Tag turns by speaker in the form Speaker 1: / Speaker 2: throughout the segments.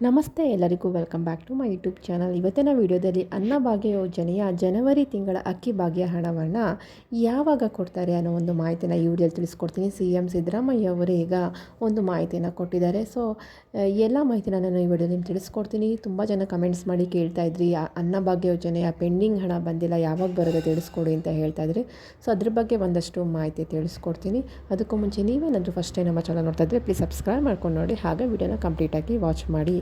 Speaker 1: ನಮಸ್ತೆ ಎಲ್ಲರಿಗೂ welcome back to my YouTube channel. ಇವತ್ತಿನ ವಿಡಿಯೋದಲ್ಲಿ ಅನ್ನಭಾಗ್ಯ ಯೋಜನೆಯ ಜನವರಿ ತಿಂಗಳ ಅಕ್ಕಿ ಭಾಗ್ಯ ಹಣವನ್ನು ಯಾವಾಗ ಕೊಡ್ತಾರೆ ಅನ್ನೋ ಒಂದು ಮಾಹಿತಿನ ಈ ವಿಡಿಯೋಲಿ ತಿಳಿಸ್ಕೊಡ್ತೀನಿ. ಸಿ ಎಂ ಸಿದ್ದರಾಮಯ್ಯ ಅವರು ಈಗ ಒಂದು ಮಾಹಿತಿನ ಕೊಟ್ಟಿದ್ದಾರೆ. ಸೊ ಎಲ್ಲ ಮಾಹಿತಿನ ನಾನು ಈ ವಿಡಿಯೋಲಿ ತಿಳಿಸ್ಕೊಡ್ತೀನಿ. ತುಂಬ ಜನ ಕಮೆಂಟ್ಸ್ ಮಾಡಿ ಕೇಳ್ತಾ ಇದ್ರಿ ಅನ್ನಭಾಗ್ಯ ಯೋಜನೆಯ ಪೆಂಡಿಂಗ್ ಹಣ ಬಂದಿಲ್ಲ, ಯಾವಾಗ ಬರೋದು ತಿಳಿಸ್ಕೊಡಿ ಅಂತ ಹೇಳ್ತಾ ಇದ್ರಿ. ಸೊ ಅದ್ರ ಬಗ್ಗೆ ಒಂದಷ್ಟು ಮಾಹಿತಿ ತಿಳಿಸ್ಕೊಡ್ತೀನಿ. ಅದಕ್ಕೂ ಮುಂಚೆ ನೀವೇನಾದರೂ ಫಸ್ಟ್ ಟೈಮ್ ನಮ್ಮ ಚಾನಲ್ ನೋಡ್ತಾ ಇದ್ರೆ ಪ್ಲೀಸ್ ಸಬ್ಸ್ಕ್ರೈಬ್ ಮಾಡ್ಕೊಂಡು ನೋಡಿ. ಹಾಗೆ ವಿಡಿಯೋನ ಕಂಪ್ಲೀಟಾಗಿ ವಾಚ್ ಮಾಡಿ.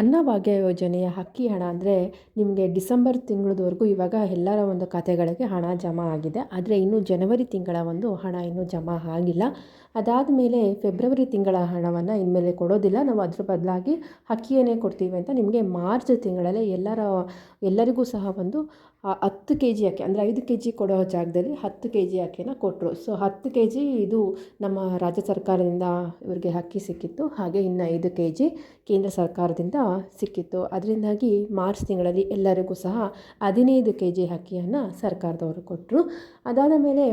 Speaker 1: ಅನ್ನಭಾಗ್ಯ ಯೋಜನೆಯ ಅಕ್ಕಿ ಹಣ ಅಂದರೆ ನಿಮಗೆ ಡಿಸೆಂಬರ್ ತಿಂಗಳದವರೆಗೂ ಇವಾಗ ಎಲ್ಲರ ಒಂದು ಖಾತೆಗಳಿಗೆ ಹಣ ಜಮಾ ಆಗಿದೆ. ಆದರೆ ಇನ್ನೂ ಜನವರಿ ತಿಂಗಳ ಒಂದು ಹಣ ಇನ್ನೂ ಜಮಾ ಆಗಿಲ್ಲ. ಅದಾದ ಮೇಲೆ ಫೆಬ್ರವರಿ ತಿಂಗಳ ಹಣವನ್ನು ಇನ್ಮೇಲೆ ಕೊಡೋದಿಲ್ಲ. ನಾವು ಅದ್ರ ಬದಲಾಗಿ ಅಕ್ಕಿಯನ್ನೇ ಕೊಡ್ತೀವಿ ಅಂತ ನಿಮಗೆ ಮಾರ್ಚ್ ತಿಂಗಳಲ್ಲೇ ಎಲ್ಲರ, ಎಲ್ಲರಿಗೂ ಸಹ ಒಂದು ಹತ್ತು ಕೆ ಜಿ ಅಕ್ಕಿ ಅಂದರೆ ಐದು ಕೆ ಜಿ ಕೊಡೋ ಜಾಗದಲ್ಲಿ ಹತ್ತು ಕೆ ಜಿ ಅಕ್ಕಿನ ಕೊಟ್ಟರು ಸೊ ಹತ್ತು ಕೆ ಜಿ ಇದು ನಮ್ಮ ರಾಜ್ಯ ಸರ್ಕಾರದಿಂದ ಇವರಿಗೆ ಅಕ್ಕಿ ಸಿಕ್ಕಿತ್ತು. ಹಾಗೆ ಇನ್ನು ಐದು ಕೆ ಜಿ ಕೇಂದ್ರ ಸರ್ಕಾರದಿಂದ ಸಿಕ್ಕಿತ್ತು. ಅದರಿಂದಾಗಿ ಮಾರ್ಚ್ ತಿಂಗಳಲ್ಲಿ ಎಲ್ಲರಿಗೂ ಸಹ ಹದಿನೈದು ಕೆ ಜಿ ಅಕ್ಕಿಯನ್ನು ಸರ್ಕಾರದವರು ಕೊಟ್ಟರು ಅದಾದ ಮೇಲೆ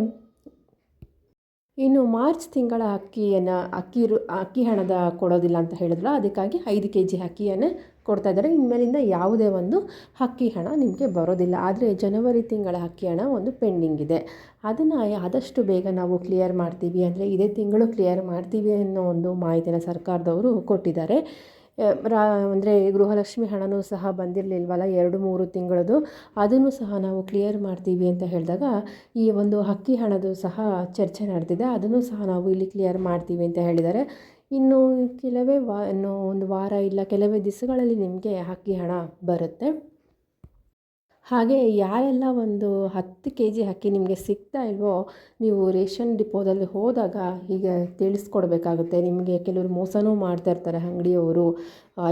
Speaker 1: ಇನ್ನು ಮಾರ್ಚ್ ತಿಂಗಳ ಅಕ್ಕಿಯನ್ನು ಅಕ್ಕಿ ಅಕ್ಕಿ ಹಣದ ಕೊಡೋದಿಲ್ಲ ಅಂತ ಹೇಳಿದ್ರು ಅದಕ್ಕಾಗಿ ಐದು ಕೆ ಜಿ ಅಕ್ಕಿಯನ್ನೇ ಕೊಡ್ತಾ ಇದ್ದಾರೆ. ಇನ್ಮೇಲಿಂದ ಯಾವುದೇ ಒಂದು ಅಕ್ಕಿ ಹಣ ನಿಮಗೆ ಬರೋದಿಲ್ಲ. ಆದರೆ ಜನವರಿ ತಿಂಗಳ ಅಕ್ಕಿ ಹಣ ಒಂದು ಪೆಂಡಿಂಗ್ ಇದೆ. ಅದನ್ನು ಆದಷ್ಟು ಬೇಗ ನಾವು ಕ್ಲಿಯರ್ ಮಾಡ್ತೀವಿ. ಅಂದರೆ ಇದೇ ತಿಂಗಳು ಕ್ಲಿಯರ್ ಮಾಡ್ತೀವಿ ಅನ್ನೋ ಒಂದು ಮಾಹಿತಿನ ಸರ್ಕಾರದವರು ಕೊಟ್ಟಿದ್ದಾರೆ. ರಾ, ಅಂದರೆ ಗೃಹಲಕ್ಷ್ಮಿ ಹಣವೂ ಸಹ ಬಂದಿರಲಿಲ್ವಲ್ಲ, ಎರಡು ಮೂರು ತಿಂಗಳದು. ಅದನ್ನು ಸಹ ನಾವು ಕ್ಲಿಯರ್ ಮಾಡ್ತೀವಿ ಅಂತ ಹೇಳಿದಾಗ, ಈ ಒಂದು ಅಕ್ಕಿ ಹಣದು ಸಹ ಚರ್ಚೆ ನಡೆದಿದೆ. ಅದನ್ನು ಸಹ ನಾವು ಇಲ್ಲಿ ಕ್ಲಿಯರ್ ಮಾಡ್ತೀವಿ ಅಂತ ಹೇಳಿದ್ದಾರೆ. ಇನ್ನು ಕೆಲವೇ ವಾ ಒಂದು ವಾರ ಇಲ್ಲ, ಕೆಲವೇ ದಿವಸಗಳಲ್ಲಿ ನಿಮಗೆ ಅಕ್ಕಿ ಹಣ ಬರುತ್ತೆ. ಹಾಗೆ ಯಾರೆಲ್ಲ ಒಂದು ಹತ್ತು ಕೆ ಜಿ ಅಕ್ಕಿ ನಿಮಗೆ ಸಿಗ್ತಾ ಇಲ್ವೋ, ನೀವು ರೇಷನ್ ಡಿಪೋದಲ್ಲಿ ಹೋದಾಗ ಹೀಗೆ ತಿಳಿಸ್ಕೊಡ್ಬೇಕಾಗುತ್ತೆ. ನಿಮಗೆ ಕೆಲವರು ಮೋಸನೂ ಮಾಡ್ತಾ ಇರ್ತಾರೆ ಅಂಗಡಿಯವರು.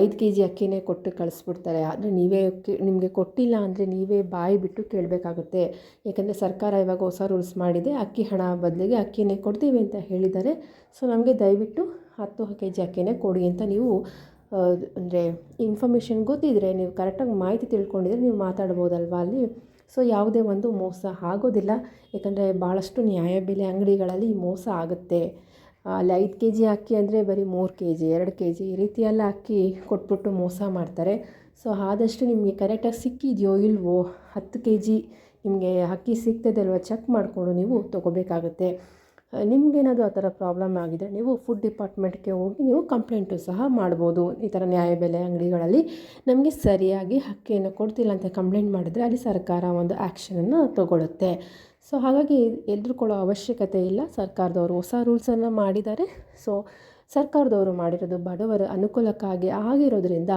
Speaker 1: ಐದು ಕೆ ಜಿ ಅಕ್ಕಿನೇ ಕೊಟ್ಟು ಕಳಿಸ್ಬಿಡ್ತಾರೆ. ಆದರೆ ನೀವೇ ನಿಮಗೆ ಕೊಟ್ಟಿಲ್ಲ ಅಂದರೆ ನೀವೇ ಬಾಯಿ ಬಿಟ್ಟು ಕೇಳಬೇಕಾಗುತ್ತೆ. ಯಾಕಂದರೆ ಸರ್ಕಾರ ಇವಾಗ ಹೊಸ ರೂಲ್ಸ್ ಮಾಡಿದೆ, ಅಕ್ಕಿ ಹಣ ಬದಲಿಗೆ ಅಕ್ಕಿನೇ ಕೊಡ್ತೀವಿ ಅಂತ ಹೇಳಿದ್ದಾರೆ. ಸೊ ನಮಗೆ ದಯವಿಟ್ಟು ಹತ್ತು ಕೆ ಜಿ ಅಕ್ಕಿನೇ ಕೊಡಿ ಅಂತ ನೀವು ಅಂದರೆ ಇನ್ಫಾರ್ಮೇಷನ್ ಗೊತ್ತಿದ್ದರೆ ನೀವು ಕರೆಕ್ಟಾಗಿ ಮಾಹಿತಿ ತಿಳ್ಕೊಂಡಿದ್ರೆ ನೀವು ಮಾತಾಡ್ಬೋದಲ್ವಾ ಅಲ್ಲಿ? ಸೊ ಯಾವುದೇ ಒಂದು ಮೋಸ ಆಗೋದಿಲ್ಲ. ಯಾಕಂದರೆ ಭಾಳಷ್ಟು ನ್ಯಾಯಬೆಲೆ ಅಂಗಡಿಗಳಲ್ಲಿ ಮೋಸ ಆಗುತ್ತೆ. ಅಲ್ಲಿ ಐದು ಕೆ ಜಿ ಅಕ್ಕಿ ಅಂದರೆ ಬರೀ ಮೂರು ಕೆ ಜಿ ಎರಡು ಕೆ ಜಿ ಈ ರೀತಿಯೆಲ್ಲ ಅಕ್ಕಿ ಕೊಟ್ಬಿಟ್ಟು ಮೋಸ ಮಾಡ್ತಾರೆ. ಸೊ ಆದಷ್ಟು ನಿಮಗೆ ಕರೆಕ್ಟಾಗಿ ಸಿಕ್ಕಿದೆಯೋ ಇಲ್ವೋ ಹತ್ತು ಕೆ ಜಿ ನಿಮಗೆ ಅಕ್ಕಿ ಸಿಗ್ತದಲ್ವ ಚೆಕ್ ಮಾಡಿಕೊಂಡು ನೀವು ತೊಗೋಬೇಕಾಗುತ್ತೆ. ನಿಮಗೇನಾದರೂ ಆ ಥರ ಪ್ರಾಬ್ಲಮ್ ಆಗಿದೆ, ನೀವು ಫುಡ್ ಡಿಪಾರ್ಟ್ಮೆಂಟ್ಗೆ ಹೋಗಿ ನೀವು ಕಂಪ್ಲೇಂಟು ಸಹ ಮಾಡ್ಬೋದು. ಈ ಥರ ನ್ಯಾಯಬೆಲೆ ಅಂಗಡಿಗಳಲ್ಲಿ ನಮಗೆ ಸರಿಯಾಗಿ ಹಕ್ಕಿಯನ್ನು ಕೊಡ್ತಿಲ್ಲ ಅಂತ ಕಂಪ್ಲೇಂಟ್ ಮಾಡಿದರೆ ಅಲ್ಲಿ ಸರ್ಕಾರ ಒಂದು ಆ್ಯಕ್ಷನನ್ನು ತಗೊಳ್ಳುತ್ತೆ ಸೊ ಹಾಗಾಗಿ ಎದುರುಕೊಳ್ಳೋ ಅವಶ್ಯಕತೆ ಇಲ್ಲ. ಸರ್ಕಾರದವರು ಹೊಸ ರೂಲ್ಸನ್ನು ಮಾಡಿದ್ದಾರೆ. ಸೊ ಸರ್ಕಾರದವರು ಮಾಡಿರೋದು ಬಡವರ ಅನುಕೂಲಕ್ಕಾಗಿ ಆಗಿರೋದ್ರಿಂದ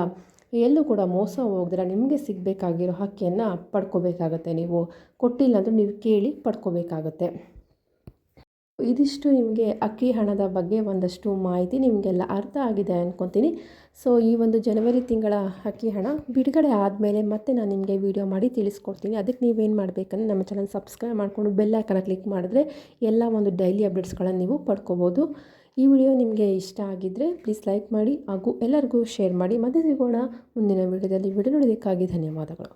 Speaker 1: ಎಲ್ಲೂ ಕೂಡ ಮೋಸ ಹೋಗಿದ್ರೆ, ನಿಮಗೆ ಸಿಗಬೇಕಾಗಿರೋ ಹಕ್ಕಿಯನ್ನು ಪಡ್ಕೋಬೇಕಾಗತ್ತೆ ನೀವು. ಕೊಟ್ಟಿಲ್ಲ ಅಂದರೆ ನೀವು ಕೇಳಿ ಪಡ್ಕೋಬೇಕಾಗತ್ತೆ. ಇದಿಷ್ಟು ನಿಮಗೆ ಅಕ್ಕಿ ಹಣದ ಬಗ್ಗೆ ಒಂದಷ್ಟು ಮಾಹಿತಿ ನಿಮಗೆಲ್ಲ ಅರ್ಥ ಆಗಿದೆ ಅಂದ್ಕೊತೀನಿ ಸೊ ಈ ಒಂದು ಜನವರಿ ತಿಂಗಳ ಅಕ್ಕಿ ಹಣ ಬಿಡುಗಡೆ ಆದಮೇಲೆ ಮತ್ತೆ ನಾನು ನಿಮಗೆ ವಿಡಿಯೋ ಮಾಡಿ ತಿಳಿಸ್ಕೊಡ್ತೀನಿ. ಅದಕ್ಕೆ ನೀವೇನು ಮಾಡಬೇಕಂದ್ರೆ ನಮ್ಮ ಚಾನಲ್ ಸಬ್ಸ್ಕ್ರೈಬ್ ಮಾಡಿಕೊಂಡು ಬೆಲ್ ಐಕನ ಕ್ಲಿಕ್ ಮಾಡಿದ್ರೆ ಎಲ್ಲ ಒಂದು ಡೈಲಿ ಅಪ್ಡೇಟ್ಸ್ಗಳನ್ನು ನೀವು ಪಡ್ಕೋಬೋದು. ಈ ವಿಡಿಯೋ ನಿಮಗೆ ಇಷ್ಟ ಆಗಿದ್ದರೆ ಪ್ಲೀಸ್ ಲೈಕ್ ಮಾಡಿ ಹಾಗೂ ಎಲ್ಲರಿಗೂ ಶೇರ್ ಮಾಡಿ. ಮತ್ತೆ ಸಿಗೋಣ ಮುಂದಿನ ವಿಡಿಯೋದಲ್ಲಿ ವಿಡಿಯೋ ನೋಡೋದಕ್ಕಾಗಿ ಧನ್ಯವಾದಗಳು.